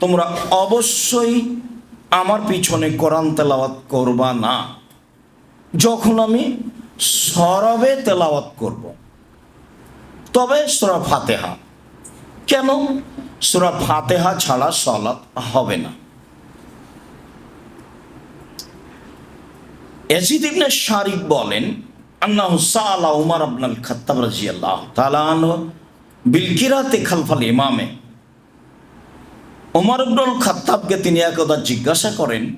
তোমরা অবশ্যই আমার পিছনে কোরআন তেলাওয়াত করবা না। যখন আমি সরবে তেলাওয়াত করব। তবে সুরা ফাতেহা। কেন? সুরা ফাতেহা ছাড়া সলাৎ হবে না। এজিদ ইবনে শারিক বলেন, আন্নাহ সাআলা উমর আবনাল খাত্তাব রাদিয়াল্লাহু তাআলা আনহু বিল কিরাতে খালফাল ইমামে। ওমর আব্দুল খাত্তাবকে তিনি একদা জিজ্ঞাসা করেন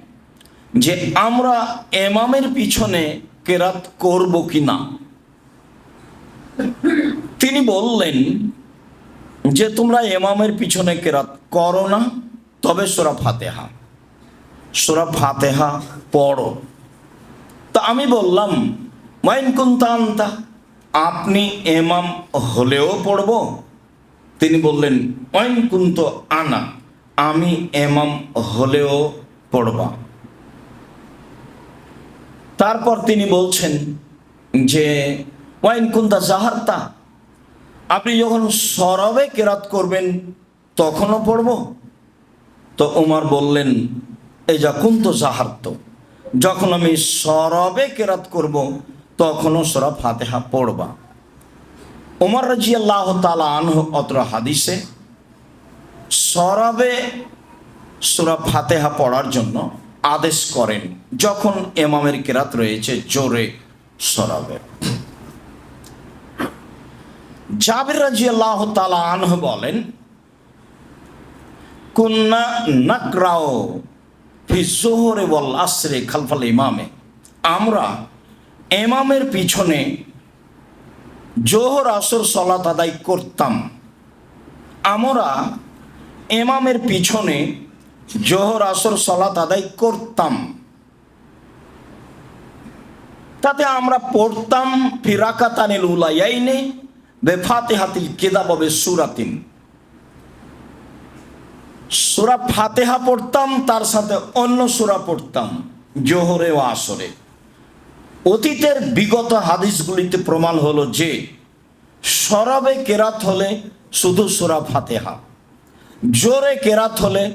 যে, আমরা এমামের পিছনে কেরাত করব কি না? তিনি বললেন যে, তোমরা এমামের পিছনে কেরাত করো না, তবে সোরা ফাতেহা সোরা ফাতেহা পড়ো। তা আমি বললাম মাইন কুন্তান্তা আপনি এমাম হলেও পড়ব? তিনি বললেন ওয়াইন কুন্ত আনা। আমি এমাম হলেও পড়বা। তারপর তিনি বলছেন যে, ওয়াইন কুন্তা জাহারতা, আপনি যখন সরবে কেরাত করবেন, তখনও পড়ব? তো উমার বললেন যা কুন্ত জাহার্ত, যখন আমি সরবে কেরাত করব, তখনও সরা ফাতেহা পড়বা। ওমর রাজি আল্লাহ তালা আনহ অত্র হাদিসে সরবে সুরা ফাতেহা পড়ার জন্য আদেশ করেন, যখন এমামের কেরাত রয়েছে, জোরে সরাবে। জাবির রাজি আল্লাহ তালা আনহ বলেন, কুন্না নাকরাও ফি জোহরে বল আসরে খালফাল ইমামে। আমরা এমামের পিছনে জোহর আসর সলাত আদায় করতাম। আমরা এমামের পিছনে জোহর, আসর সলাত আদায় করতাম। তাতে আমরা পড়তাম, ফিরাকাতানিল উলাইয়াইনে বেফাতে হাতিল কেদাববে সুরাতিন। সুরা ফাতেহা পড়তাম, তার সাথে অন্য সুরা পড়তাম, জোহরে ও আসরে। অতীতের বিগত হাদিসগুলিতে প্রমাণ হলো যে, সরবে কেরাত হলে শুধু সুরা ফাতেহা। জোরে কেরাত হলে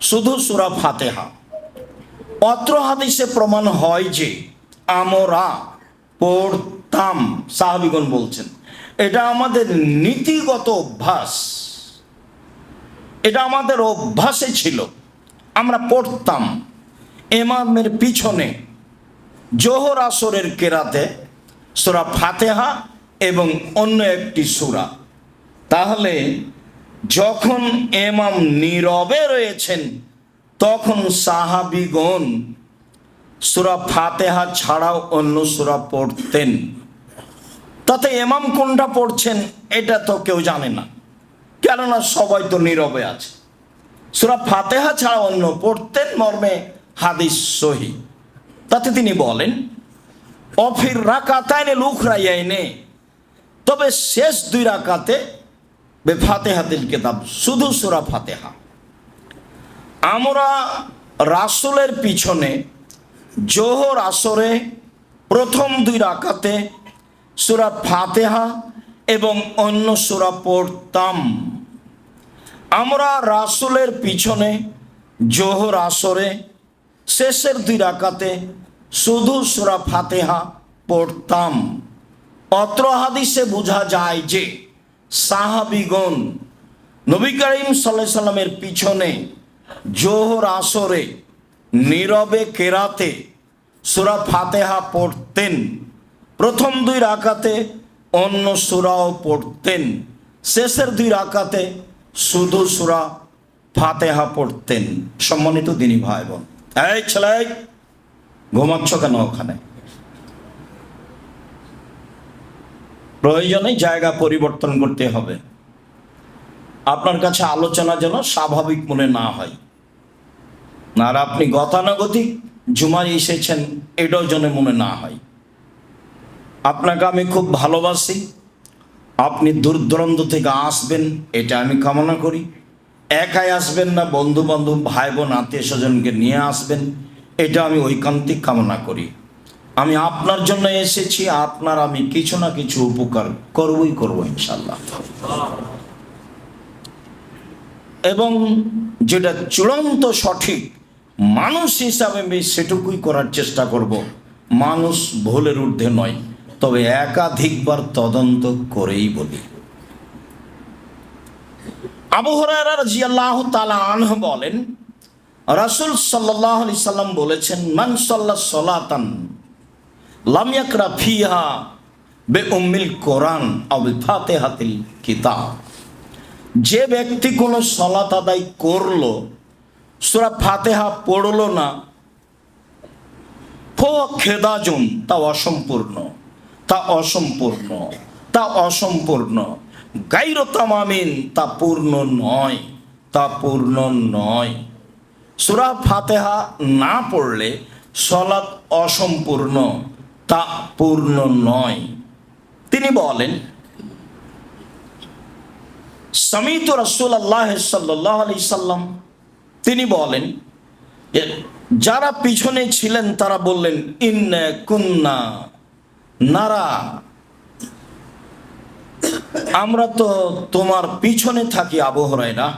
শুধু সুরা ফাতেহা। অত্র হাদিসে প্রমাণ হয় যে আমরা পড়তাম, সাহাবিগণ বলছেন। এটা আমাদের নীতিগত অভ্যাস। এটা আমাদের অভ্যাসে ছিল। আমরা পড়তাম। এমামের পিছনে জোহর আসরের কেরাতে সুরা ফাতেহা এবং অন্য একটি সুরা। তাহলে যখন এমাম নীরবে রয়েছেন, তখন সাহাবিগণ সুরা ফাতেহা ছাড়াও অন্য সুরা পড়তেন। তাতে এমাম কোনটা পড়ছেন এটা তো কেউ জানে না। কেননা সবাই তো নীরবে আছে। সুরা ফাতেহা ছাড়া অন্য পড়তেন, মর্মে হাদিস সহি। তাতে তিনি বলেন, অফির রাকাতাইনে লুক রাইয়াইনে, তবে শেষ দুই রাকাতে বে ফাতেহাতিল কেতাব, শুধু সুরা ফাতেহা। আমরা রাসুলের পিছনে, জোহর আসরে প্রথম দুই রাকাতে সুরা ফাতেহা এবং অন্য সুরা পড়তাম। আমরা রাসুলের পিছনে, জোহর আসরে, শেষের দুই রাকাতে শুধু সুরা ফাতেহা পড়তাম। অত্র হাদিসে বোঝা যায় যে সাহাবিগণ নবী করিম সাল্লাহ সাল্লামের পিছনে জোহর আসরে নীরবে কেরাতে সুরা ফাতেহা পড়তেন। প্রথম দুই রাকাতে অন্য সুরাও পড়তেন। শেষের দুই রাকাতে শুধু সুরা ফাতেহা পড়তেন। সম্মানিত দিনী ভাই বোন এই ছেলে, ঘুমাচ্ছ কেন ওখানে? প্রয়োজনে জায়গা পরিবর্তন করতে হবে। আপনার কাছে আলোচনা যেন স্বাভাবিক মনে না হয়। আর আপনি গতানুগতিক জুমায় এসেছেন, এটাও যেন মনে না হয়। আপনাকে আমি খুব ভালোবাসি। আপনি দূর দূরান্ত থেকে আসবেন, এটা আমি কামনা করি। একাই আসবেন না বন্ধু বান্ধব ভাই বোন আত্মীয় স্বজনকে নিয়ে আসবেন, এটা আমি ঐকান্তিক কামনা করি। আমি আপনার জন্য এসেছি, আপনার আমি কিছু না কিছু উপকার করবই করব ইনশাল্লাহ এবং যেটা চূড়ান্ত সঠিক, মানুষ হিসাবে আমি সেটুকুই করার চেষ্টা করব। মানুষ ভুলের ঊর্ধ্বে নয়, তবে একাধিকবার তদন্ত করেই বলি। আনহ বলেন, রাসূল আলাইহি সাল্লাম বলেছেন, মান সাল্লা সলাতান লাম ইয়াকরা ফিহা বে উম্মিল কোরআন আও বি ফাতিহাতিল কিতাব যে ব্যক্তি কোনো সলাত আদায় করল, সুরা ফাতিহা পড়ল না, ফো খেদাজুন তা অসম্পূর্ণ তা অসম্পূর্ণ তা অসম্পূর্ণ। গাইর তামামিন, তা পূর্ণ নয়, তা পূর্ণ নয়। সুরা ফাতেহা না পড়লে সলাৎ অসম্পূর্ণ। তা পূর্ণ নয়। তিনি বলেন, সমিত রসুল আল্লাহ সাল্লাহ আলি সাল্লাম। তিনি বলেন যারা পিছনে ছিলেন, তারা বললেন, ইন্না কুন্না নারা। আমরা তো তোমার পিছনে থাকি আবহরাইরা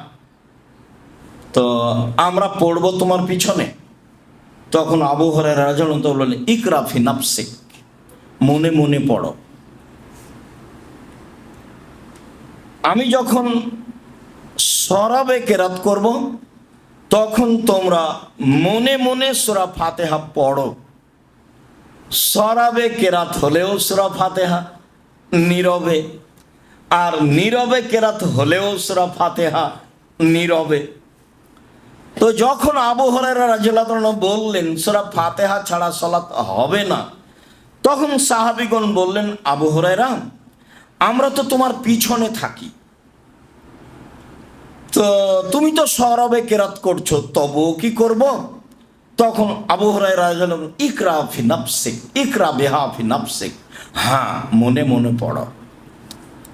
তো আমরা পড়ব তোমার পিছনে। তখন আবহরাইরা রাজন তো বললেন ইকরাফি নাফসিক। মনে মনে পড়ো। আমি যখন সরাবে কেরাত করব, তখন তোমরা মনে মনে সুরা ফাতেহা পড়ো। সরাবে কেরাত হলেও সুরা ফাতেহা নীরবে, আর নীরবে কেরাত হলেও সুরা ফাতেহা নীরবে। তো যখন আবু হরেরা বললেন সুরা ফাতেহা ছাড়া সলাত হবে না তখন সাহাবিগণ বললেন আবু হরেরা আমরা তো তোমার পিছনে থাকি। তো তুমি তো সরবে কেরাত করছ তবুও কি করব? তখন আবু হরাইরা বললেন, ইকরা ফি ইকরা বিহা ফি হ্যাঁ মনে মনে পড়ো।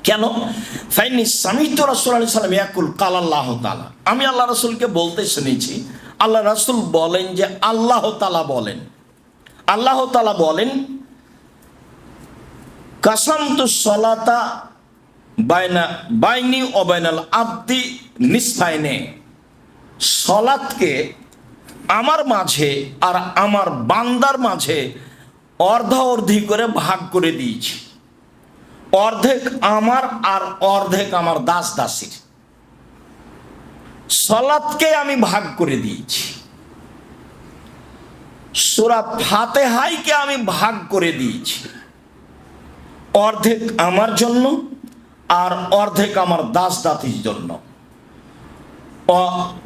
কেন? ফাইনি সামিত রাসূল আলাইহিস সালাম ইয়াকুল, কাল আল্লাহ তালা আমি আল্লাহ রাসূলকে বলতে শুনেছি, আল্লাহ রাসূল বলেন যে আল্লাহ তালা বলেন। আল্লাহ তালা বলেন, কাসামতু সলাতা বাইনা, বাইনি অবাইনাল আব্দি নিসফাইনে। সলাতকে আমার মাঝে আর আমার বান্দার মাঝে অর্ধা অর্ধি করে ভাগ করে দিয়েছি। অর্ধেক আমার আর অর্ধেক আমার দাস দাসীর। সলাৎকে আমি ভাগ করে দিয়েছি। সুরা ফাতেহাইকে আমি ভাগ করে দিয়েছি। অর্ধেক আমার জন্য আর অর্ধেক আমার দাস দাতির জন্য।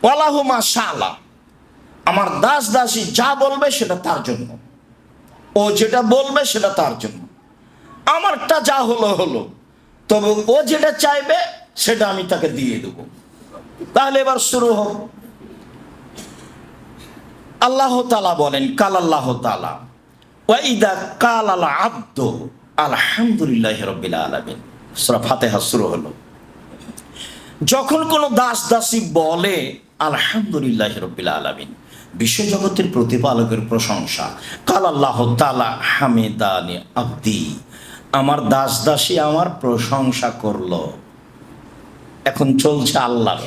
অলাহুমা শালা আমার দাস দাসী যা বলবে সেটা তার জন্য। ও যেটা বলবে সেটা তার জন্য। আমারটা যা হলো হলো। তবে ও যেটা চাইবে, সেটা আমি তাকে দিয়ে দেব। তাহলে এবার শুরু হোক। আল্লাহ তালা বলেন, কাল আল্লাহ তালা ওয়াইদা কাল আল আব্দ, আলহামদুলিল্লাহ রবিল আলমিন। সুরা শুরু হলো। যখন কোনো দাস দাসী বলে, আলহামদুলিল্লাহ রবিল আলমিন, বিশ্বজগতের প্রতিপালকের প্রশংসা, কাল আল্লাহ তালা হামেদানি আব্দি। আমার দাস দাসী আমার প্রশংসা করল। এখন চলছে আল্লাহর।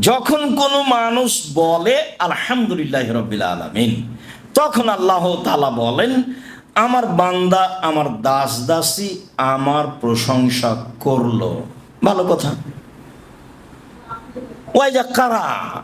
যখন কোনো মানুষ বলে, আলহামদুলিল্লাহ রবিল আলমিন তখন আল্লাহ তালা বলেন, আমার বান্দা, আমার দাস দাসী আমার প্রশংসা করল। ভালো কথা। ওই যা কারা?